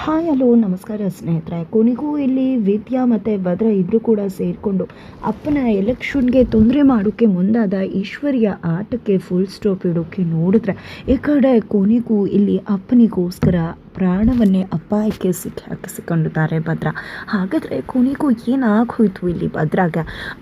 Hi, hello, ನಮಸ್ಕಾರ ಸ್ನೇಹಿತರೆ. ಕೊನೆಗೂ ಇಲ್ಲಿ ವಿದ್ಯಾ ಮತ್ತು ಭದ್ರ ಇಬ್ಬರು ಕೂಡ ಸೇರಿಕೊಂಡು ಅಪ್ಪನ ಎಲೆಕ್ಷನ್ಗೆ ತೊಂದರೆ ಮಾಡೋಕ್ಕೆ ಮುಂದಾದ ಈಶ್ವರಿಯ ಆಟಕ್ಕೆ ಫುಲ್ ಸ್ಟಾಪ್ ಇಡೋಕ್ಕೆ ನೋಡಿದ್ರೆ ಈ ಕಡೆ ಕೊನೆಗೂ ಇಲ್ಲಿ ಅಪ್ಪನಿಗೋಸ್ಕರ ಪ್ರಾಣವನ್ನೇ ಅಪಾಯಕ್ಕೆ ಸಿಕ್ಕಿ ಹಾಕಿಸಿಕೊಂಡಿದ್ದಾರೆ ಭದ್ರ. ಹಾಗಾದರೆ ಕೊನೆಗೂ ಏನಾಗೋಯ್ತು ಇಲ್ಲಿ ಭದ್ರಾಗ?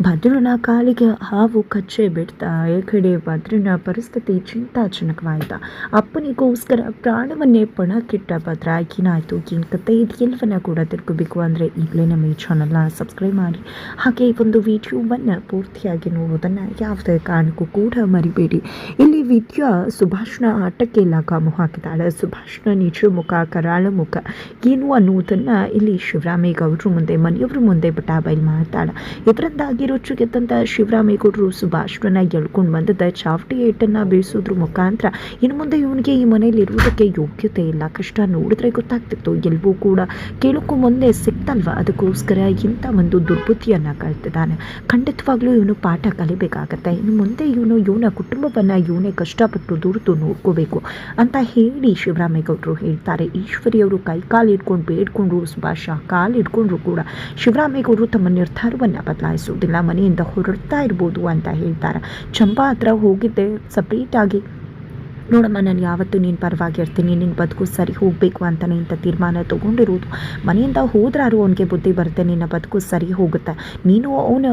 ಭದ್ರನ ಕಾಲಿಗೆ ಹಾವು ಕಚ್ಚೆ ಬಿಡ್ತಾ ಈ ಕಡೆ ಭದ್ರನ ಪರಿಸ್ಥಿತಿ ಚಿಂತಾಜನಕವಾಯಿತ. ಅಪ್ಪನಿಗೋಸ್ಕರ ಪ್ರಾಣವನ್ನೇ ಪಣಕ್ಕಿಟ್ಟ ಭದ್ರ. ಏನಾಯಿತು? ಏನು ಕತೆ ಇದು? ಎಲ್ಲವನ್ನ ಕೂಡ ತಿಳ್ಕೋಬೇಕು ಅಂದರೆ ಈಗಲೇ ನಮ್ಮ ಈ ಚಾನಲ್ನ ಸಬ್ಸ್ಕ್ರೈಬ್ ಮಾಡಿ. ಹಾಗೆ ಈ ಒಂದು ವಿಡಿಯೋವನ್ನು ಪೂರ್ತಿಯಾಗಿ ನೋಡೋದನ್ನು ಯಾವುದೇ ಕಾರಣಕ್ಕೂ ಕೂಡ ಮರಿಬೇಡಿ. ಇಲ್ಲಿ ವಿದ್ಯಾ ಸುಭಾಷ್ನ ಆಟಕ್ಕೆ ಲಗಾಮು ಹಾಕಿದ್ದಾಳೆ. ಸುಭಾಷ್ನ ನಿಜ ಮುಖ ಕರಾಳ ಮುಖ ಏನು ಅನ್ನುವುದನ್ನು ಇಲ್ಲಿ ಶಿವರಾಮೇಗೌಡರು ಮುಂದೆ, ಮನೆಯವರು ಮುಂದೆ ಬಟಾಬೈಲ್ ಮಾಡ್ತಾಳೆ. ಇದರಿಂದಾಗಿ ರುಚಿಗೆದ್ದಂಥ ಶಿವರಾಮೇಗೌಡರು ಸುಭಾಷ್ರನ್ನ ಎಳ್ಕೊಂಡು ಬಂದದ ಚಾವಟಿ ಏಟನ್ನು ಬೀಸೋದ್ರ ಮುಖಾಂತರ ಇನ್ನು ಮುಂದೆ ಇವನಿಗೆ ಈ ಮನೆಯಲ್ಲಿ ಇರುವುದಕ್ಕೆ ಯೋಗ್ಯತೆ ಇಲ್ಲ. ಕಷ್ಟ ನೋಡಿದ್ರೆ ಗೊತ್ತಾಗ್ತಿತ್ತು. ಎಲ್ಲವೂ ಕೂಡ ಕೇಳೋಕ್ಕೂ ಮುಂದೆ ಸಿಕ್ತಲ್ವ? ಅದಕ್ಕೋಸ್ಕರ ಇಂಥ ಒಂದು ದುರ್ಬುದ್ಧಿಯನ್ನು ಕಳ್ತಿದ್ದಾನೆ. ಖಂಡಿತವಾಗ್ಲೂ ಇವನು ಪಾಠ ಕಲಿಬೇಕಾಗತ್ತೆ. ಇನ್ನು ಮುಂದೆ ಇವನು ಇವನ ಕುಟುಂಬವನ್ನು ಇವನೇ ಕಷ್ಟಪಟ್ಟು ದುಡಿದು ನೋಡ್ಕೋಬೇಕು ಅಂತ ಹೇಳಿ ಶಿವರಾಮೇಗೌಡರು ಹೇಳ್ತಾರೆ. ಈಶ್ವರಿಯವರು ಕೈ ಕಾಲು ಇಟ್ಕೊಂಡು ಬೇಡ್ಕೊಂಡ್ರು ಸುಭಾಷ ಕಾಲು ಇಟ್ಕೊಂಡ್ರು ಕೂಡ ಶಿವರಾಮೇಗೌಡರು ತಮ್ಮ ನಿರ್ಧಾರವನ್ನು ಬದಲಾಯಿಸುವುದಿಲ್ಲ ಮನೆಯಿಂದ ಹೊರಡ್ತಾ ಇರ್ಬೋದು ಅಂತ ಹೇಳ್ತಾರೆ. ಚಂಪಾ ಹತ್ರ ಹೋಗಿದ್ದೆ ಸಪ್ರೇಟಾಗಿ ನೋಡಮ್ಮ, ನಾನು ಯಾವತ್ತೂ ನೀನು ಪರವಾಗಿರ್ತೀನಿ ನಿನ್ನ ಬದುಕು ಸರಿ ಹೋಗಬೇಕು ಅಂತಲೇ ಇಂಥ ತೀರ್ಮಾನ ತೊಗೊಂಡಿರೋದು. ಮನೆಯಿಂದ ಹೋದ್ರಾರು ಅವನಿಗೆ ಬುದ್ಧಿ ಬರುತ್ತೆ, ನಿನ್ನ ಬದುಕು ಸರಿ ಹೋಗುತ್ತೆ. ನೀನು ಅವನ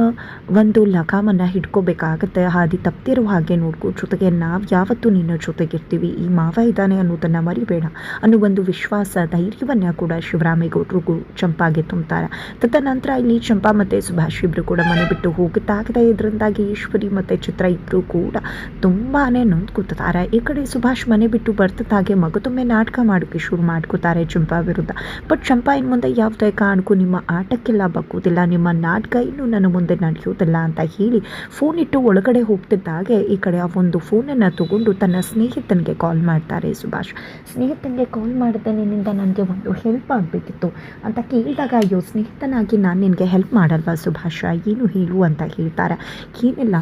ಒಂದು ಲಗಾಮನ್ನು ಹಿಡ್ಕೋಬೇಕಾಗತ್ತೆ. ಹಾದಿ ತಪ್ತಿರೋ ಹಾಗೆ ನೋಡ್ಕೊ. ಜೊತೆಗೆ ನಾವು ಯಾವತ್ತೂ ನಿನ್ನ ಜೊತೆಗಿರ್ತೀವಿ. ಈ ಮಾವ ಇದ್ದಾನೆ ಅನ್ನೋದನ್ನು ಮರಿಬೇಡ. ಅನ್ನೋ ಒಂದು ವಿಶ್ವಾಸ, ಧೈರ್ಯವನ್ನು ಕೂಡ ಶಿವರಾಮೇಗೌಡರಿಗೂ ಚಂಪಾಗೆ ತುಂಬ್ತಾರೆ. ತದನಂತರ ಇಲ್ಲಿ ಚಂಪಾ ಮತ್ತು ಸುಭಾಷ್ ಇಬ್ಬರು ಕೂಡ ಮನೆ ಬಿಟ್ಟು ಹೋಗುತ್ತಾಗದೆ ಇದರಿಂದಾಗಿ ಈಶ್ವರಿ ಮತ್ತು ಚಿತ್ರ ಇಬ್ಬರು ಕೂಡ ತುಂಬಾ ನೊಂದ್ಕೊತಾರೆ ಈ ಕಡೆ ಸುಭಾಷ್ ಮನೆ ಬಿಟ್ಟು ಬರ್ತಿದ್ದಾಗೆ ಮಗದೊಮ್ಮೆ ನಾಟಕ ಮಾಡೋಕ್ಕೆ ಶುರು ಮಾಡ್ಕೋತಾರೆ ಚಂಪಾ ವಿರುದ್ಧ. ಬಟ್ ಚಂಪಾ ಇನ್ನು ಮುಂದೆ ಯಾವುದೇ ಕಾರಣಕ್ಕೂ ನಿಮ್ಮ ಆಟಕ್ಕೆಲ್ಲ ಬಗ್ಗೋದಿಲ್ಲ ನಿಮ್ಮ ನಾಟಕ ಇನ್ನೂ ನನ್ನ ಮುಂದೆ ನಡೆಯೋದಿಲ್ಲ ಅಂತ ಹೇಳಿ ಫೋನ್ ಇಟ್ಟು ಒಳಗಡೆ ಹೋಗ್ತಿದ್ದಾಗೆ ಈ ಕಡೆ ಆ ಒಂದು ಫೋನನ್ನು ತಗೊಂಡು ತನ್ನ ಸ್ನೇಹಿತನಿಗೆ ಕಾಲ್ ಮಾಡ್ತಾರೆ ಸುಭಾಷ್. ಸ್ನೇಹಿತನಿಗೆ ಕಾಲ್ ಮಾಡಿದ ನಿನ್ನಿಂದ ನನಗೆ ಒಂದು ಹೆಲ್ಪ್ ಆಗಬೇಕಿತ್ತು ಅಂತ ಕೇಳಿದಾಗ, ಅಯ್ಯೋ, ಸ್ನೇಹಿತನಾಗಿ ನಾನು ನಿನಗೆ ಹೆಲ್ಪ್ ಮಾಡಲ್ವಾ ಸುಭಾಷ? ಏನು ಹೇಳು? ಅಂತ ಹೇಳ್ತಾರೆ. ಏನಿಲ್ಲ.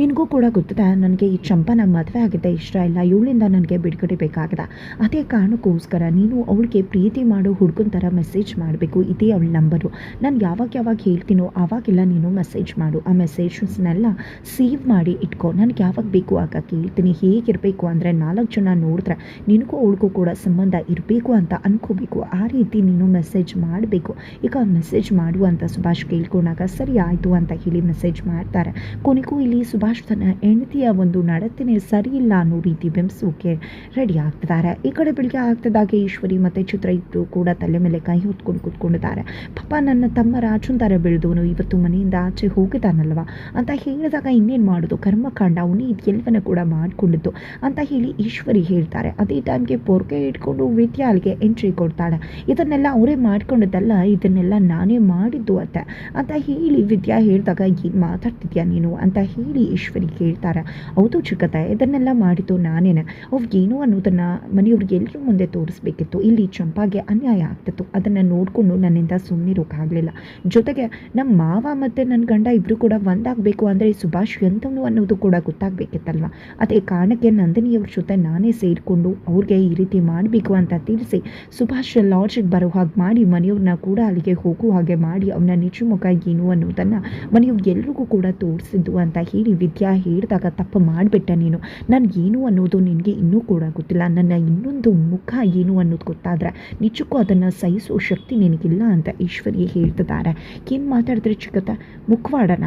ನಿನಗೂ ಕೂಡ ಗೊತ್ತಿದೆ, ನನಗೆ ಈ ಚಂಪನ ಮದುವೆ ಆಗಿದೆ ಇಷ್ಟ ಇಲ್ಲ, ಇವಳಿಂದ ನನಗೆ ಬಿಡುಗಡೆ ಬೇಕಾಗಿದೆ. ಅದೇ ಕಾರಣಕ್ಕೋಸ್ಕರ ನೀನು ಅವಳಿಗೆ ಪ್ರೀತಿ ಮಾಡೋ ಹುಡುಗನ ಥರ ಮೆಸೇಜ್ ಮಾಡಬೇಕು, ಇದೇ ಅವಳ ನಂಬರು ನಾನು ಯಾವಾಗ ಯಾವಾಗ ಹೇಳ್ತೀನೋ ಆವಾಗೆಲ್ಲ ನೀನು ಮೆಸೇಜ್ ಮಾಡು, ಆ ಮೆಸೇಜಸ್ನೆಲ್ಲ ಸೇವ್ ಮಾಡಿ ಇಟ್ಕೊ. ನನಗೆ ಯಾವಾಗ ಬೇಕು ಆಗ ಕೇಳ್ತೀನಿ, ಹೇಗಿರಬೇಕು ಅಂದರೆ ನಾಲ್ಕು ಜನ ನೋಡಿದ್ರೆ ನಿನಗೂ ಅವಳಿಗೂ ಕೂಡ ಸಂಬಂಧ ಇರಬೇಕು ಅಂತ ಅನ್ಕೋಬೇಕು. ಆ ರೀತಿ ನೀನು ಮೆಸೇಜ್ ಮಾಡಬೇಕು. ಈಗ ಮೆಸೇಜ್ ಮಾಡು ಅಂತ ಸುಭಾಷ್ ಕೇಳ್ಕೊಂಡಾಗ ಸರಿ ಆಯಿತು ಅಂತ ಹೇಳಿ ಮೆಸೇಜ್ ಮಾಡ್ತಾರೆ. ಕೊನೆಗೂ ಇಲ್ಲಿ ಸುಭಾಷ್ ತನ್ನ ಹೆಂಡತಿಯ ಒಂದು ನಡತೆನೇ ಸರಿಯಿಲ್ಲ ಅನ್ನೋ ರೀತಿ ಬೆಂಬಿಸೋಕೆ ರೆಡಿ ಆಗ್ತಿದ್ದಾರೆ. ಈ ಕಡೆ ಬೆಳಿಗ್ಗೆ ಆಗ್ತಿದ್ದಾಗೆ ಈಶ್ವರಿ ಮತ್ತು ಚಿತ್ರ ಇಬ್ಬರು ಕೂಡ ತಲೆ ಮೇಲೆ ಕೈ ಹೊತ್ಕೊಂಡು ಕೂತ್ಕೊಂಡಿದ್ದಾರೆ. ಪಾಪ ನನ್ನ ತಮ್ಮ ರಾಜನ್ ಥರ ಬೆಳೆದವನು ಇವತ್ತು ಮನೆಯಿಂದ ಆಚೆ ಹೋಗಿದ್ದಾನಲ್ವ? ಅಂತ ಹೇಳಿದಾಗ ಇನ್ನೇನು ಮಾಡೋದು? ಕರ್ಮಕಾಂಡ, ಅವನು ಇದು ಎಲ್ಲವನ್ನ ಕೂಡ ಮಾಡಿಕೊಂಡಿದ್ದು ಅಂತ ಹೇಳಿ ಈಶ್ವರಿ ಹೇಳ್ತಾರೆ. ಅದೇ ಟೈಮ್ಗೆ ಪೊರ್ಕೆ ಇಟ್ಕೊಂಡು ವಿದ್ಯಾ ಅಲ್ಲಿಗೆ ಎಂಟ್ರಿ ಕೊಡ್ತಾಳೆ. ಇದನ್ನೆಲ್ಲ ಅವರೇ ಮಾಡ್ಕೊಂಡಿದ್ದಲ್ಲ, ಇದನ್ನೆಲ್ಲ ನಾನೇ ಮಾಡಿದ್ದು ಅಂತ ಅಂತ ಹೇಳಿ ವಿದ್ಯಾ ಹೇಳಿದಾಗ, ಏನು ಮಾತಾಡ್ತಿದ್ಯಾ ನೀನು? ಅಂತ ಹೇಳಿ ಈಶ್ವರಿ ಕೇಳ್ತಾರೆ, ಹೌದು ಚಿಕ್ಕತ್ತ ಇದನ್ನೆಲ್ಲ ಮಾಡಿದ್ದು ನಾನೇನೆ. ಅವು ಏನು ಅನ್ನೋದನ್ನು ಮನೆಯವ್ರಿಗೆ ಎಲ್ಲರೂ ಮುಂದೆ ತೋರಿಸ್ಬೇಕಿತ್ತು. ಇಲ್ಲಿ ಚಂಪಾಗೆ ಅನ್ಯಾಯ ಆಗ್ತಿತ್ತು. ಅದನ್ನು ನೋಡಿಕೊಂಡು ನನ್ನಿಂದ ಸುಮ್ಮನಿರೋಕ್ಕಾಗಲಿಲ್ಲ ಜೊತೆಗೆ ನಮ್ಮ ಮಾವ ಮತ್ತು ನನ್ನ ಗಂಡ ಇಬ್ಬರು ಕೂಡ ಒಂದಾಗಬೇಕು ಅಂದರೆ ಸುಭಾಷ್ ಎಂಥವನು ಅನ್ನೋದು ಕೂಡ ಗೊತ್ತಾಗಬೇಕಿತ್ತಲ್ವ? ಅದೇ ಕಾರಣಕ್ಕೆ ನಂದಿನಿಯವ್ರ ಜೊತೆ ನಾನೇ ಸೇರಿಕೊಂಡು ಅವ್ರಿಗೆ ಈ ರೀತಿ ಮಾಡಬೇಕು ಅಂತ ತಿಳಿಸಿ ಸುಭಾಷ್ ಲಾಡ್ಜಿಗೆ ಬರೋ ಹಾಗೆ ಮಾಡಿ ಮನೆಯವ್ರನ್ನ ಕೂಡ ಅಲ್ಲಿಗೆ ಹೋಗುವ ಹಾಗೆ ಮಾಡಿ ಅವನ ನಿಜ ಮುಖ ಏನು ಅನ್ನೋದನ್ನು ಮನೆಯವ್ರಿಗೆಲ್ರಿಗೂ ಕೂಡ ತೋರಿಸಿದ್ದು ಅಂತ ಹೇಳಿ ವಿದ್ಯಾ ಹೇಳಿದಾಗ ತಪ್ಪು ಮಾಡಿಬಿಟ್ಟೆ ನೀನು. ನಾನು ಏನು ಅನ್ನೋದು ನಿನಗೆ ಇನ್ನೂ ಕೂಡ ಗೊತ್ತಿಲ್ಲ. ನನ್ನ ಇನ್ನೊಂದು ಮುಖ ಏನು ಅನ್ನೋದು ಗೊತ್ತಾದರೆ ನಿಜಕ್ಕೂ ಅದನ್ನು ಸಹಿಸೋ ಶಕ್ತಿ ನಿನಗಿಲ್ಲ ಅಂತ ಈಶ್ವರಿ ಹೇಳ್ತಿದ್ದಾರೆ. ಏನು ಮಾತಾಡಿದ್ರೆ ಚಿಕ್ಕತ್ತ? ಮುಖವಾಡನ?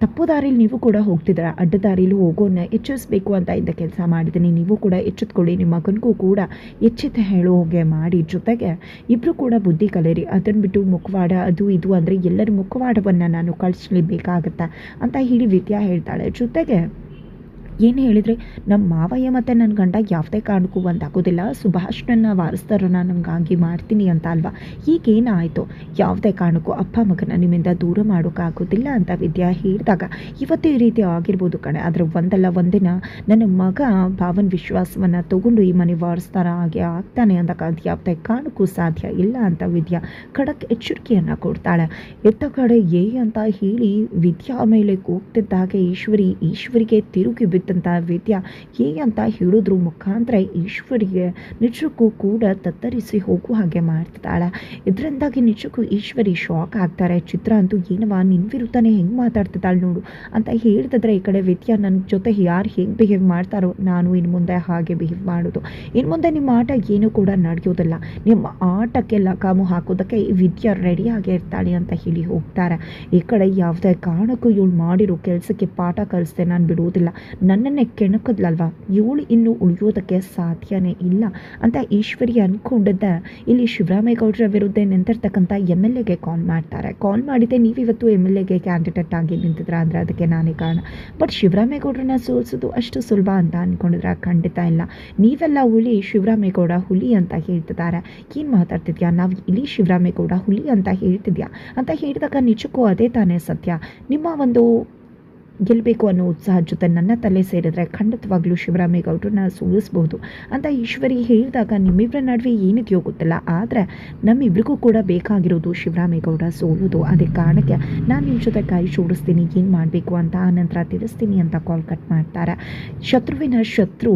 ತಪ್ಪು ದಾರಿಲಿ ನೀವು ಕೂಡ ಹೋಗ್ತಿದ್ದೀರಾ? ಅಡ್ಡ ದಾರಿಲಿ ಹೋಗೋನ್ನ ಎಚ್ಚರಿಸ್ಬೇಕು ಅಂತ ಇದ್ದ ಕೆಲಸ ಮಾಡಿದ್ದೀನಿ. ನೀವು ಕೂಡ ಎಚ್ಚೆತ್ಕೊಳ್ಳಿ. ನಿಮ್ಮ ಮಗನಿಗೂ ಕೂಡ ಎಚ್ಚೆತ್ತ ಹೇಳೋ ಹಾಗೆ ಮಾಡಿ. ಜೊತೆಗೆ ಇಬ್ಬರು ಕೂಡ ಬುದ್ಧಿ ಕಲೇರಿ. ಅದನ್ನು ಬಿಟ್ಟು ಮುಖವಾಡ ಅದು ಇದು ಅಂದರೆ ಎಲ್ಲರ ಮುಖವಾಡವನ್ನು ನಾನು ಕಳಿಸ್ಲೇಬೇಕಾಗತ್ತೆ ಅಂತ ಹೇಳಿ ವಿದ್ಯಾ ಹೇಳ್ತಾಳೆ. ಜೊತೆಗೆ ಏನು ಹೇಳಿದರೆ? ನಮ್ಮ ಮಾವಯ್ಯ ಮತ್ತು ನನ್ನ ಗಂಡ ಯಾವುದೇ ಕಾರಣಕ್ಕೂ ಒಂದಾಗೋದಿಲ್ಲ. ಸುಭಾಷ್ನನ್ನು ವಾರಸ್ದಾರನ ನಮಗಾಗಿ ಮಾಡ್ತೀನಿ ಅಂತ ಅಲ್ವಾ? ಈಗೇನಾಯಿತು? ಯಾವುದೇ ಕಾರಣಕ್ಕೂ ಅಪ್ಪ ಮಗನ ನಿಮ್ಮಿಂದ ದೂರ ಮಾಡೋಕ್ಕಾಗೋದಿಲ್ಲ ಅಂತ ವಿದ್ಯಾ ಹೇಳಿದಾಗ, ಇವತ್ತು ಈ ರೀತಿ ಆಗಿರ್ಬೋದು ಕಣೆ. ಆದರೆ ಒಂದಲ್ಲ ಒಂದಿನ ನನ್ನ ಮಗ ಭಾವನ ವಿಶ್ವಾಸವನ್ನು ತಗೊಂಡು ಈ ಮನೆ ವಾರಿಸ್ತಾರ ಹಾಗೆ ಆಗ್ತಾನೆ ಅಂದಾಗ ಅದು ಯಾವುದೇ ಕಾರಣಕ್ಕೂ ಸಾಧ್ಯ ಇಲ್ಲ ಅಂತ ವಿದ್ಯಾ ಖಡಕ್ ಎಚ್ಚರಿಕೆಯನ್ನು ಕೊಡ್ತಾಳೆ. ಎತ್ತ ಕಡೆ ಏ ಅಂತ ಹೇಳಿ ವಿದ್ಯಾ ಮೇಲೆ ಕೂಗ್ತಿದ್ದಾಗೆ ಈಶ್ವರಿ, ಈಶ್ವರಿಗೆ ತಿರುಗಿ ಬಿದ್ದು ಬಿಟ್ಟಂಥ ವಿದ್ಯಾ ಹೇಗೆ ಅಂತ ಹೇಳಿದ್ರು ಮುಖಾಂತರ ಈಶ್ವರಿಗೆ. ನಿಜಕ್ಕೂ ಕೂಡ ತತ್ತರಿಸಿ ಹೋಗುವ ಹಾಗೆ ಮಾಡ್ತಿದ್ದಾಳೆ. ಇದರಿಂದಾಗಿ ನಿಜಕ್ಕೂ ಈಶ್ವರಿ ಶಾಕ್ ಆಗ್ತಾರೆ. ಚಿತ್ರ ಅಂತೂ ಏನವ ನಿನ್ನ ವಿರುದ್ಧನೇ ಹೆಂಗೆ ಮಾತಾಡ್ತಿದ್ದಾಳೆ ನೋಡು ಅಂತ ಹೇಳ್ತಿದ್ರೆ ಈ ಕಡೆ ವೇದ್ಯ ನನ್ನ ಜೊತೆ ಯಾರು ಹೆಂಗೆ ಬಿಹೇವ್ ಮಾಡ್ತಾರೋ ನಾನು ಇನ್ನು ಮುಂದೆ ಹಾಗೆ ಬಿಹೇವ್ ಮಾಡೋದು. ಇನ್ನು ಮುಂದೆ ನಿಮ್ಮ ಆಟ ಏನು ಕೂಡ ನಡೆಯೋದಿಲ್ಲ. ನಿಮ್ಮ ಆಟಕ್ಕೆ ಲಗಾಮು ಹಾಕೋದಕ್ಕೆ ಈ ವಿದ್ಯಾ ರೆಡಿಯಾಗಿ ಇರ್ತಾಳೆ ಅಂತ ಹೇಳಿ ಹೋಗ್ತಾರೆ. ಈ ಕಡೆ ಯಾವುದೇ ಕಾರಣಕ್ಕೂ ಇವಳು ಮಾಡಿರೋ ಕೆಲಸಕ್ಕೆ ಪಾಠ ಕಲಿಸ್ದೆ ನಾನು ಬಿಡುವುದಿಲ್ಲ ನನ್ನನ್ನೇ ಕೆಣಕದ್ಲಲ್ವಾ? ಇವಳು ಇನ್ನು ಉಳಿಯೋದಕ್ಕೆ ಸಾಧ್ಯನೇ ಇಲ್ಲ ಅಂತ ಈಶ್ವರಿ ಅಂದ್ಕೊಂಡಿದ್ದ ಇಲ್ಲಿ ಶಿವರಾಮೇಗೌಡರ ವಿರುದ್ಧ ನಿಂತಿರ್ತಕ್ಕಂಥ ಎಂ ಎಲ್ ಎಗೆ ಕಾಲ್ ಮಾಡ್ತಾರೆ. ಕಾಲ್ ಮಾಡಿದ್ದೆ ನೀವಿವತ್ತು ಎಂ ಎಲ್ ಎಗೆ ಕ್ಯಾಂಡಿಡೇಟ್ ಆಗಿ ನಿಂತಿದ್ರ ಅಂದರೆ ಅದಕ್ಕೆ ನಾನೇ ಕಾರಣ. ಬಟ್ ಶಿವರಾಮೇಗೌಡರನ್ನ ಸೋಲಿಸೋದು ಅಷ್ಟು ಸುಲಭ ಅಂತ ಅಂದ್ಕೊಂಡಿದ್ರೆ ಖಂಡಿತ ಇಲ್ಲ. ನೀವೆಲ್ಲ ಹುಲಿ ಶಿವರಾಮೇಗೌಡ ಹುಲಿ ಅಂತ ಹೇಳ್ತಿದ್ದಾರೆ. ಏನು ಮಾತಾಡ್ತಿದ್ಯಾ? ನಾವು ಇಲ್ಲಿ ಶಿವರಾಮೇಗೌಡ ಹುಲಿ ಅಂತ ಹೇಳ್ತಿದ್ಯಾ? ಅಂತ ಹೇಳಿದಾಗ ನಿಜಕ್ಕೂ ಅದೇ ತಾನೇ ಸತ್ಯ. ನಿಮ್ಮ ಒಂದು ಗೆಲ್ಲಬೇಕು ಅನ್ನೋ ಉತ್ಸಾಹ ಜೊತೆ ನನ್ನ ತಲೆ ಸೇರಿದ್ರೆ ಖಂಡಿತವಾಗ್ಲೂ ಶಿವರಾಮೇಗೌಡರನ್ನ ಸೋಲಿಸ್ಬೋದು ಅಂತ ಈಶ್ವರಿ ಹೇಳಿದಾಗ ನಿಮ್ಮಿಬ್ಬರ ನಡುವೆ ಏನಕ್ಕೆ ಗೊತ್ತಿಲ್ಲ. ಆದರೆ ನಮ್ಮಿಬ್ರಿಗೂ ಕೂಡ ಬೇಕಾಗಿರೋದು ಶಿವರಾಮೇಗೌಡ ಸೋಲೋದು ಅದೇ ಕಾರಣಕ್ಕೆ ನಾನು ನಿಮ್ಮ ಜೊತೆ ಕೈ ಜೋಡಿಸ್ತೀನಿ, ಏನು ಮಾಡಬೇಕು ಅಂತ ಆನಂತರ ತಿಳಿಸ್ತೀನಿ ಅಂತ ಕಾಲ್ ಕಟ್ ಮಾಡ್ತಾರೆ. ಶತ್ರುವಿನ ಶತ್ರು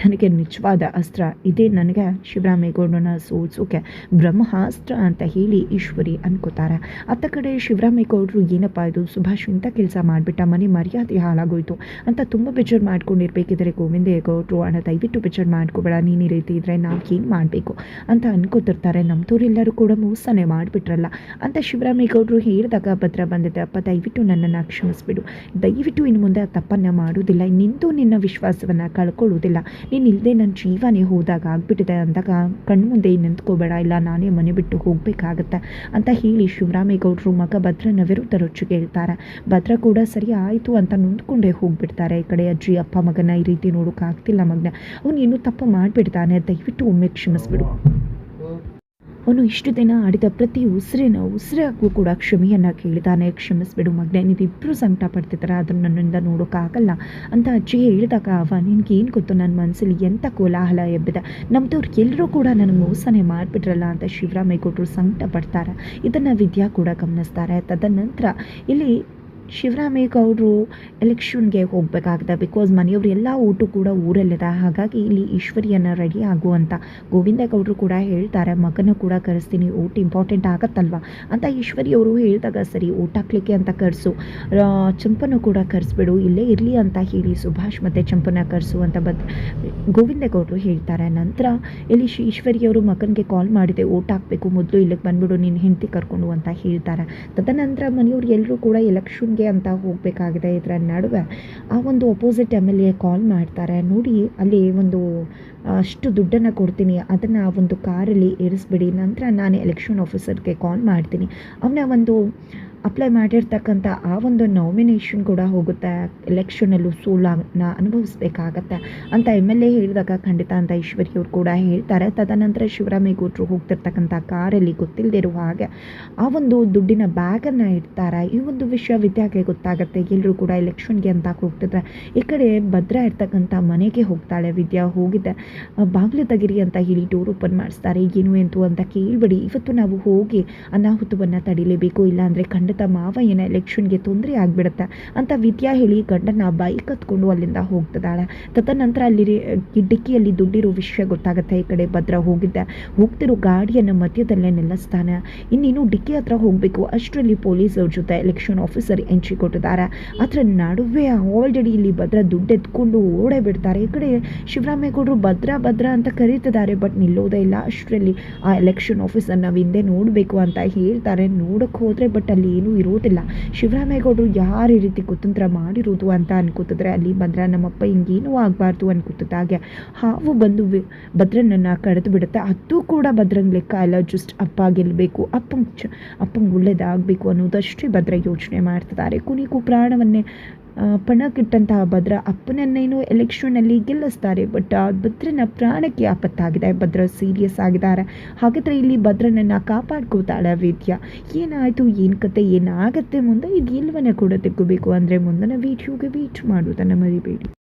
ನನಗೆ ನಿಜವಾದ ಅಸ್ತ್ರ. ಇದೇ ನನಗೆ ಶಿವರಾಮೇಗೌಡನ ಸೋಲ್ಸೋಕೆ ಬ್ರಹ್ಮಾಸ್ತ್ರ ಅಂತ ಹೇಳಿ ಈಶ್ವರಿ ಅನ್ಕೋತಾರೆ. ಅತ್ತ ಕಡೆ ಶಿವರಾಮೇಗೌಡರು, ಏನಪ್ಪ ಇದು? ಸುಭಾಷ್ ಇಂಥ ಕೆಲಸ ಮಾಡಿಬಿಟ್ಟ, ಮನೆ ಮರ್ಯಾದೆ ಹಾಳಾಗೋಯ್ತು ಅಂತ ತುಂಬ ಬೇಜಾರು ಮಾಡ್ಕೊಂಡಿರ್ಬೇಕಿದ್ರೆ ಗೋವಿಂದೇಗೌಡರು ಅಣ್ಣ ದಯವಿಟ್ಟು ಬೇಜಾರು ಮಾಡ್ಕೋಬೇಡ, ನೀನು ಈ ರೀತಿ ಇದ್ದರೆ ನಾವು ಏನು ಮಾಡಬೇಕು ಅಂತ ಅನ್ಕೋತಿರ್ತಾರೆ. ನಮ್ಮದವರೆಲ್ಲರೂ ಕೂಡ ಮೋಸನೆ ಮಾಡಿಬಿಟ್ರಲ್ಲ ಅಂತ ಶಿವರಾಮೇಗೌಡರು ಹೇಳಿದಾಗ ಭದ್ರ ಬಂದಿದೆ. ಅಪ್ಪ, ದಯವಿಟ್ಟು ನನ್ನನ್ನು ಕ್ಷಮಿಸ್ಬಿಡು. ದಯವಿಟ್ಟು ಇನ್ನು ಮುಂದೆ ತಪ್ಪನ್ನು ಮಾಡೋದಿಲ್ಲ ನಿಂತು ನಿನ್ನ ವಿಶ್ವಾಸವನ್ನು ಕಳ್ಕೊಳ್ಳೋದಿಲ್ಲ ನೀನು ಇಲ್ಲದೆ ನನ್ನ ಜೀವನೇ ಹೋದಾಗ ಆಗ್ಬಿಟ್ಟಿದೆ ಅಂದಾಗ ಕಣ್ಮುಂದೆ ನಿಂತ್ಕೋಬೇಡ. ಇಲ್ಲ, ನಾನೇ ಮನೆ ಬಿಟ್ಟು ಹೋಗಬೇಕಾಗತ್ತೆ ಅಂತ ಹೇಳಿ ಶಿವರಾಮೇಗೌಡರು ಮಗ ಭದ್ರನ ವಿರುದ್ಧ ರೊಚ್ಚು ಕೇಳ್ತಾರೆ. ಭದ್ರ ಕೂಡ ಸರಿ ಆಯಿತು ಅಂತ ನೊಂದ್ಕೊಂಡೇ ಹೋಗ್ಬಿಡ್ತಾರೆ. ಈ ಕಡೆ ಅಜ್ಜಿ, ಅಪ್ಪ ಮಗನ ಈ ರೀತಿ ನೋಡೋಕ್ಕಾಗ್ತಿಲ್ಲ ಮಗನ. ಅವನು ಇನ್ನೂ ತಪ್ಪು ಮಾಡಿಬಿಡ್ತಾನೆ. ದಯವಿಟ್ಟು ಒಮ್ಮೆ ಕ್ಷಮಿಸ್ಬಿಡು. ಅವನು ಇಷ್ಟು ದಿನ ಆಡಿದ ಪ್ರತಿ ಉಸಿರಿನ ಉಸಿರಾಗೂ ಕೂಡ ಕ್ಷಮೆಯನ್ನು ಕೇಳಿದಾನೆ. ಕ್ಷಮಿಸ್ಬಿಡು ಮಗ್ನೆ ನೀವಿಬ್ಬರು ಸಂಕಟ ಪಡ್ತಿದ್ದಾರೆ? ಅದನ್ನು ನನ್ನಿಂದ ನೋಡೋಕ್ಕಾಗಲ್ಲ ಅಂತ ಅಜ್ಜಿ ಹೇಳಿದಾಗ ಅವ ನಿನಗೇನು ಗೊತ್ತು? ನನ್ನ ಮನಸ್ಸಲ್ಲಿ ಎಂಥ ಕೋಲಾಹಲ ಎಬ್ಬಿದೆ? ನಮ್ಮದವ್ರು ಎಲ್ಲರೂ ಕೂಡ ನನಗೆ ಮೋಸನೆ ಮಾಡಿಬಿಟ್ರಲ್ಲ ಅಂತ ಶಿವರಾಮೇಗೌಡರು ಸಂಕಟ ಪಡ್ತಾರೆ. ಇದನ್ನು ವಿದ್ಯಾ ಕೂಡ ಗಮನಿಸ್ತಾರೆ. ತದನಂತರ ಇಲ್ಲಿ ಶಿವರಾಮೇಗೌಡರು ಎಲೆಕ್ಷನ್ಗೆ ಹೋಗಬೇಕಾಗಿದೆ ಬಿಕಾಸ್ ಮನೆಯವರು ಎಲ್ಲ ಊಟ ಕೂಡ ಊರಲ್ಲಿದೆ. ಹಾಗಾಗಿ ಇಲ್ಲಿ ಈಶ್ವರಿಯನ್ನು ರೆಡಿ ಆಗುವಂತ ಗೋವಿಂದೇಗೌಡರು ಕೂಡ ಹೇಳ್ತಾರೆ, ಮಗನ ಕೂಡ ಕರೆಸ್ತೀನಿ, ಊಟ ಇಂಪಾರ್ಟೆಂಟ್ ಆಗತ್ತಲ್ವ? ಅಂತ ಈಶ್ವರಿಯವರು ಹೇಳಿದಾಗ, ಸರಿ, ಊಟ ಹಾಕ್ಲಿಕ್ಕೆ ಅಂತ ಕರೆಸು. ಚಂಪನ್ನು ಕೂಡ ಕರೆಸ್ಬಿಡು, ಇಲ್ಲೇ ಇರಲಿ ಅಂತ ಹೇಳಿ ಸುಭಾಷ್ ಮತ್ತು ಚಂಪನ ಕರೆಸು ಅಂತ ಬದ್, ಗೋವಿಂದೇಗೌಡರು ಹೇಳ್ತಾರೆ. ನಂತರ ಇಲ್ಲಿ ಈಶ್ವರಿಯವರು ಮಗನಿಗೆ ಕಾಲ್ ಮಾಡಿದೆ, ಊಟ ಹಾಕಬೇಕು, ಮೊದಲು ಇಲ್ಲಿಗೆ ಬಂದ್ಬಿಡು ನಿನ್ನ ಹೆಂಡತಿ ಕರ್ಕೊಂಡು ಅಂತ ಹೇಳ್ತಾರೆ. ತದನಂತರ ಮನೆಯವರು ಎಲ್ಲರೂ ಕೂಡ ಎಲೆಕ್ಷನ್ಗೆ ಅಂತ ಹೋಗಬೇಕಾಗಿದೆ ಇದರ ನಡುವೆ. ಆ ಒಂದು ಅಪೋಸಿಟ್ ಎಂ ಎಲ್ ಕಾಲ್ ಮಾಡ್ತಾರೆ. ನೋಡಿ, ಅಲ್ಲಿ ಒಂದು ಅಷ್ಟು ದುಡ್ಡನ್ನು ಕೊಡ್ತೀನಿ. ಅದನ್ನು ಆ ಒಂದು ಕಾರಲ್ಲಿ ಏರಿಸ್ಬಿಡಿ ನಂತರ ನಾನು ಎಲೆಕ್ಷನ್ ಆಫೀಸರ್ಗೆ ಕಾಲ್ ಮಾಡ್ತೀನಿ. ಅವನ ಒಂದು ಅಪ್ಲೈ ಮಾಡಿರ್ತಕ್ಕಂಥ ಆ ಒಂದು ನಾಮಿನೇಷನ್ ಕೂಡ ಹೋಗುತ್ತೆ. ಎಲೆಕ್ಷನಲ್ಲೂ ಸೋಲನ್ನ ಅನುಭವಿಸ್ಬೇಕಾಗತ್ತೆ ಅಂತ ಎಂ ಎಲ್ ಎ ಹೇಳಿದಾಗ ಖಂಡಿತ ಅಂತ ಈಶ್ವರಿ ಅವ್ರು ಕೂಡ ಹೇಳ್ತಾರೆ. ತದನಂತರ ಶಿವರಾಮೇಗೌಡರು ಹೋಗ್ತಿರ್ತಕ್ಕಂಥ ಕಾರಲ್ಲಿ ಗೊತ್ತಿಲ್ಲದಿರುವ ಹಾಗೆ ಆ ಒಂದು ದುಡ್ಡಿನ ಬ್ಯಾಗನ್ನು ಇಡ್ತಾರೆ. ಈ ಒಂದು ವಿಷಯ ವಿದ್ಯಾಗೆ ಗೊತ್ತಾಗುತ್ತೆ. ಎಲ್ಲರೂ ಕೂಡ ಎಲೆಕ್ಷನ್ಗೆ ಅಂತ ಹೋಗ್ತಿದ್ರೆ ಈ ಕಡೆ ಭದ್ರ ಇರ್ತಕ್ಕಂಥ ಮನೆಗೆ ಹೋಗ್ತಾಳೆ. ವಿದ್ಯಾ ಹೋಗಿದ್ದೆ ಬಾಗಿಲು ತಗಿರಿ ಅಂತ ಹೇಳಿ ಡೋರ್ ಓಪನ್ ಮಾಡಿಸ್ತಾರೆ. ಏನು ಎಂತು ಅಂತ ಕೇಳಬೇಡಿ. ಇವತ್ತು ನಾವು ಹೋಗಿ ಅನಾಹುತವನ್ನು ತಡಿಲೇಬೇಕು. ಇಲ್ಲಾಂದರೆ ಖಂಡಿತ ಮಾವ ಏನ ಎಲೆಕ್ಷನ್ಗೆ ತೊಂದರೆ ಆಗಿಬಿಡುತ್ತೆ ಅಂತ ವಿದ್ಯಾ ಹೇಳಿ ಗಂಡನ ಬೈಕ್ ಹತ್ಕೊಂಡು ಅಲ್ಲಿಂದ ಹೋಗ್ತಿದ್ದಾಳೆ. ತದನಂತರ ಅಲ್ಲಿ ಡಿಕ್ಕಿಯಲ್ಲಿ ದುಡ್ಡಿರೋ ವಿಷಯ ಗೊತ್ತಾಗುತ್ತೆ. ಈ ಕಡೆ ಭದ್ರ ಹೋಗಿದ್ದೆ ಹೋಗ್ತಿರೋ ಗಾಡಿಯನ್ನು ಮಧ್ಯದಲ್ಲೇ ನಿಲ್ಲಿಸ್ತಾನೆ. ಇನ್ನೇನು ಡಿಕ್ಕಿ ಹತ್ರ ಹೋಗಬೇಕು, ಅಷ್ಟರಲ್ಲಿ ಪೊಲೀಸರ ಜೊತೆ ಎಲೆಕ್ಷನ್ ಆಫೀಸರ್ ಎಂಟ್ರಿ ಕೊಟ್ಟಿದ್ದಾರೆ. ಅದರ ನಡುವೆ ಆಲ್ರೆಡಿ ಇಲ್ಲಿ ಭದ್ರ ದುಡ್ಡು ಎತ್ಕೊಂಡು ಓಡೇ ಬಿಡ್ತಾರೆ. ಈ ಕಡೆ ಶಿವರಾಮೇಗೌಡರು ಭದ್ರ ಭದ್ರ ಅಂತ ಕರೀತಿದ್ದಾರೆ ಬಟ್ ನಿಲ್ಲೋದೇ ಇಲ್ಲ. ಅಷ್ಟರಲ್ಲಿ ಆ ಎಲೆಕ್ಷನ್ ಆಫೀಸರ್ ನಾವು ಹಿಂದೆ ನೋಡಬೇಕು ಅಂತ ಹೇಳ್ತಾರೆ. ನೋಡಕ್ಕೆ ಹೋದರೆ ಬಟ್ ಅಲ್ಲಿ ಏನೂ ಇರೋದಿಲ್ಲ. ಶಿವರಾಮೇಗೌಡರು ಯಾರು ಈ ರೀತಿ ಕುತಂತ್ರ ಮಾಡಿರೋದು ಅಂತ ಅನ್ಕೋತಿದ್ರೆ ಅಲ್ಲಿ ಭದ್ರ ನಮ್ಮಪ್ಪ ಹಿಂಗೇನೂ ಆಗಬಾರ್ದು ಅನ್ಕೋತಿದ್ದಾಗೆ ಹಾವು ಬಂದು ಭದ್ರನನ್ನ ಕಡಿದು ಬಿಡುತ್ತೆ. ಅದು ಕೂಡ ಭದ್ರನ ಲೆಕ್ಕ ಅಲ್ಲ. ಜಸ್ಟ್ ಅಪ್ಪ ಗೆಲ್ಲಬೇಕು ಅಪ್ಪಂಗೆ ಚ, ಅಪ್ಪಂಗೆ ಒಳ್ಳೇದಾಗಬೇಕು ಅನ್ನೋದಷ್ಟೇ ಭದ್ರ ಯೋಚನೆ ಮಾಡ್ತಿದ್ದಾರೆ. ಕೊನೆಗೂ ಪ್ರಾಣವನ್ನೇ ಪಣಕ್ಕಿಟ್ಟಂತಹ ಭದ್ರ ಅಪ್ಪನನ್ನೇನು ಎಲೆಕ್ಷನಲ್ಲಿ ಗೆಲ್ಲಿಸ್ತಾರೆ ಬಟ್ ಭದ್ರನ ಪ್ರಾಣಕ್ಕೆ ಆಪತ್ತಾಗಿದೆ. ಭದ್ರ ಸೀರಿಯಸ್ ಆಗಿದ್ದಾರೆ. ಹಾಗಾದರೆ ಇಲ್ಲಿ ಭದ್ರನನ್ನು ಕಾಪಾಡ್ಕೋತಾಳೆ ವೇದ್ಯ. ಏನಾಯಿತು? ಏನು ಕತೆ? ಏನಾಗುತ್ತೆ? ಮುಂದೆ ಇದು ಎಲ್ಲವನ್ನ ಕೂಡ ತೆಗೋಬೇಕು ಅಂದರೆ ಮುಂದಿನ ವೀಡಿಯೋಗೆ ವೇಟ್ ಮಾಡೋದನ್ನು ಮರಿಬೇಡಿ.